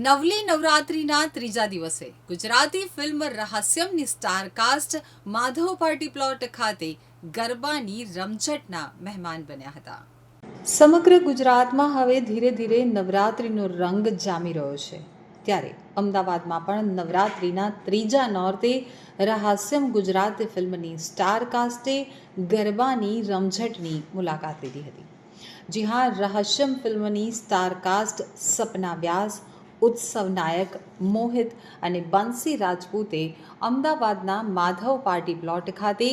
નવલી નવરાત્રિના ત્રીજા દિવસે Gujarati film રહસ્યમની star cast Madhav party plot ખાતે ગરબાની રમઝટના મહેમાન બન્યા હતા. સમગ્ર ગુજરાતમાં હવે ધીરે ધીરે નવરાત્રિનો રંગ જામી રહ્યો છે. ત્યારે અમદાવાદમાં પણ નવરાત્રિના ત્રીજા નોર્તે રહસ્યમ ગુજરાતી ફિલ્મની સ્ટારકાસ્ટે ગરબાની રમઝટની મુલાકાત લીધી હતી. જી હા, રહસ્યમ ફિલ્મની સ્ટારકાસ્ટ સપના વ્યાસ ઉત્સવ નાયક મોહિત અને બંસી રાજપૂતે અમદાવાદના માધવ પાર્ટી પ્લોટ ખાતે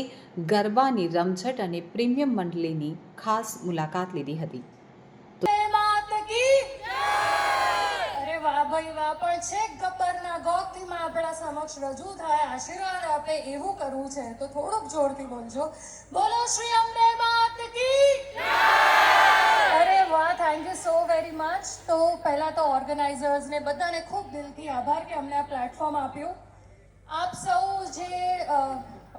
ગરબાની રમઝટ અને પ્રીમિયમ મંડળીની ખાસ મુલાકાત લીધી હતી. અરે વાહ ભાઈ, વાહ પણ છે ગબ્બરના ગોગથી આપણા સમક્ષ રજૂ થાય આશીર્વાદ આપે એવું કરવું છે. તો થોડુંક જોરથી બોલજો. બોલો શ્રી અંબે માત કી અરે વાહ thank you so very much તો પહેલાં તો ઓર્ગેનાઇઝર્સને બધાને ખૂબ દિલથી આભાર કે અમને આ પ્લેટફોર્મ આપ્યું. આપ સૌ જે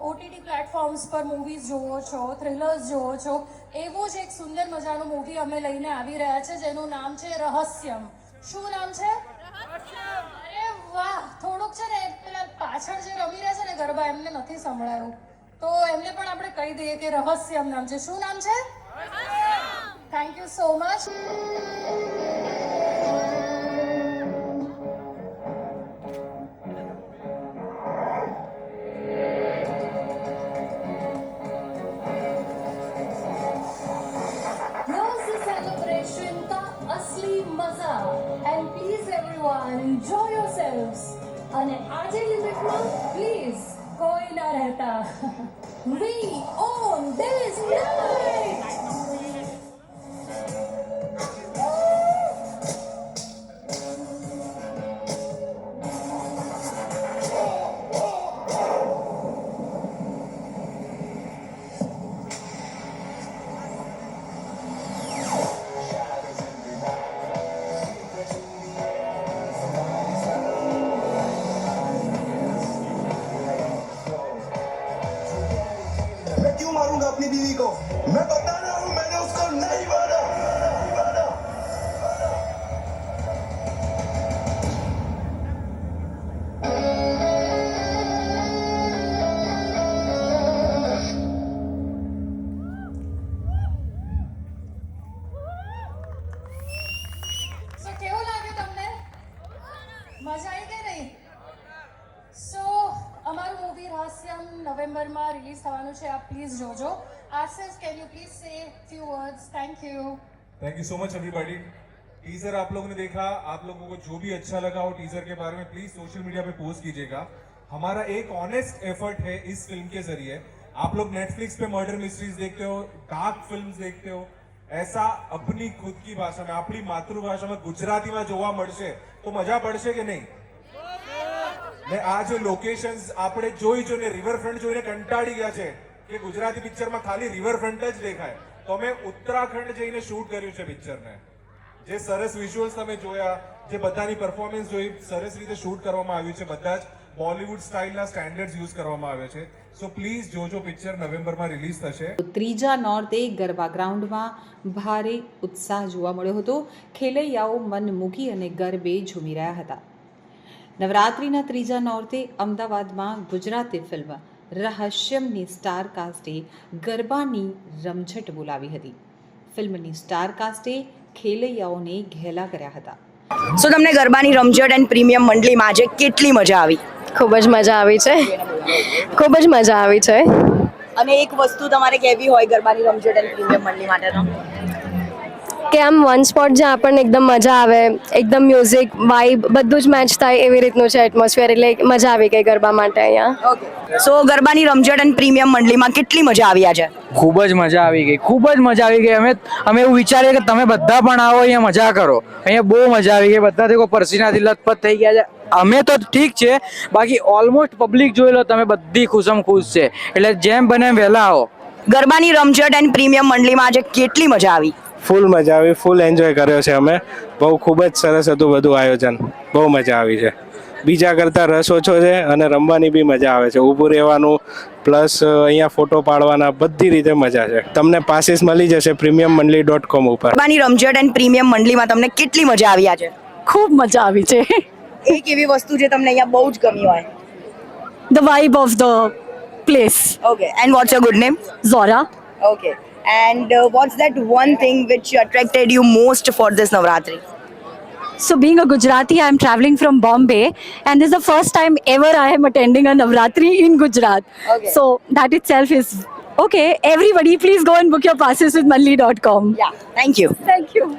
ઓટીટી પ્લેટફોર્મ્સ પર મૂવીઝ જુઓ છો થ્રિલર્સ જુઓ છો, એવું જ એક સુંદર મજાનું મૂવી અમે લઈને આવી રહ્યા છે, જેનું નામ છે રહસ્યમ. શું નામ છે? અરે વાહ! થોડુંક છે ને, પેલા પાછળ જે રમી રહ્યા છે ને ગરબા, એમને નથી સંભળાયું. તો એમને પણ આપણે કહી દઈએ કે રહસ્યમ નામ છે. શું નામ છે? Thank you so much. And please everyone, enjoy yourselves. અને limit, લિમિટમાં પ્લીઝ કોઈ ના રહેતા We own this night. ni Vivico. Me contaron un menosco neighbor. કરવાનું છે આપ પ્લીઝ જોજો આસિફ કેન यू प्लीज़ से few words thank you thank you so much everybody teaser आप लोगों ने देखा, आप लोगों को जो भी अच्छा लगा हो टीजर के बारे में प्लीज़ सोशल मीडिया पे पोस्ट कीजिएगा। हमारा एक ऑनेस्ट एफर्ट है इस फ़िल्म के ज़रिए। आप लोग नेटफ्लिक्स पे मर्डर मिस्ट्रीज देखते हो डार्क फ़िल्म देखते हो, ऐसा अपनी खुद की भाषा में, अपनी मातृभाषा में, गुजराती में જોવા મળશે તો મજા પડશે કે नहीं? ને આ જે લોકેશન્સ આપણે જોઈ જોઈને રિવરફ્રન્ટ જોઈને કંટાળી ગયા છે કે ગુજરાતી પિક્ચરમાં ખાલી રિવરફ્રન્ટ જ દેખાય. તો અમે ઉત્તરાખંડ જઈને શૂટ કર્યું છે પિક્ચરને. જે સરસ વિઝ્યુઅલ્સ તમે જોયા, જે બધાની પરફોર્મન્સ જોઈ, સરસ રીતે શૂટ કરવામાં આવ્યું છે બધા જ બોલિવૂડ સ્ટાઇલના સ્ટેન્ડર્ડ્સ યુઝ કરવામાં આવે છે. સો પ્લીઝ જોજો પિક્ચર નવેમ્બરમાં રિલીઝ થશે. ત્રીજા નોરતે ગરબા ગ્રાઉન્ડમાં ભારે ઉત્સાહ જોવા મળ્યો હતો. ખેલૈયાઓ મન મૂકી અને ગરબે ઝૂમી રહ્યા હતા. નવરાત્રિના ત્રીજા નોરતે અમદાવાદમાં ગુજરાતી ફિલ્મ રહસ્યમની સ્ટાર કાસ્ટે ગરબાની રમઝટ બોલાવી હતી. ફિલ્મની સ્ટાર કાસ્ટે ખેલૈયાઓને ઘેલા કર્યા હતા. સો તમને ગરબાની રમઝટ એન્ડ પ્રીમિયમ મંડળીમાં આજે કેટલી મજા આવી? ખૂબ જ મજા આવી છે. ખૂબ જ મજા આવી છે. અને એક વસ્તુ તમારે કહેવી હોય ગરબાની રમઝટ એન્ડ પ્રીમિયમ મંડળી માટે તો કે આમ વન સ્પોટ જ્યાં આપણને એકદમ મજા આવે એકદમ મ્યુઝિક વાઇબ બધું જ મેચ થાય એવી રીતનું છે એટમોસ્ફિયર એટલે મજા આવી ગઈ ગરબા માટે અહીંયા. સો ગરબાની રમઝટ એન્ડ પ્રીમિયમ મંડળીમાં કેટલી મજા આવી આજે? ખૂબ જ મજા આવી ગઈ ખૂબ જ મજા આવી ગઈ. અમે અમે એવું વિચારીએ કે તમે બધા પણ આવો અહીંયા મજા કરો. અહીંયા બહુ મજા આવી ગઈ બધા દેખો પરસીનાથી લથપથ થઈ ગયા છે. અમે તો ઠીક છે બાકી ઓલમોસ્ટ પબ્લિક જોઈ લો તમે બધી ખુશમ ખુશ છે. એટલે જેમ બને વહેલા આવો. ગરબાની રમઝટ એન્ડ પ્રીમિયમ મંડળીમાં આજે કેટલી મજા આવી? ફૂલ મજા આવી ફૂલ એન્જોય કર્યો છે અમે. બહુ ખૂબ જ સરસ હતું બધું આયોજન. બહુ મજા આવી છે. બીજા કરતાં રસ ઓછો છે અને રમવાની બી મજા આવે છે. ઊભું રહેવાનું પ્લસ અહીંયા ફોટો પાડવાના બધી રીતે મજા છે. તમને પાસીસ મળી જશે પ્રીમિયમ મંડળી ડોટ કોમ ઉપર. ગરબાની રમઝટ એન્ડ પ્રીમિયમ મંડળીમાં તમને કેટલી મજા આવી આજે? ખૂબ મજા આવી છે. એક એવી વસ્તુ જે તમને અહીંયા બહુ જ ગમી હોય. The vibe of the place okay and what's your good name Zora Okay. And uh, what's that one thing which attracted you most for this Navratri? So, being a Gujarati, I am traveling from Bombay, and this is the first time ever I am attending a Navratri in Gujarat. Okay. So, that itself is okay. Everybody, please go and book your passes with Malli.com. Yeah. Thank you. Thank you.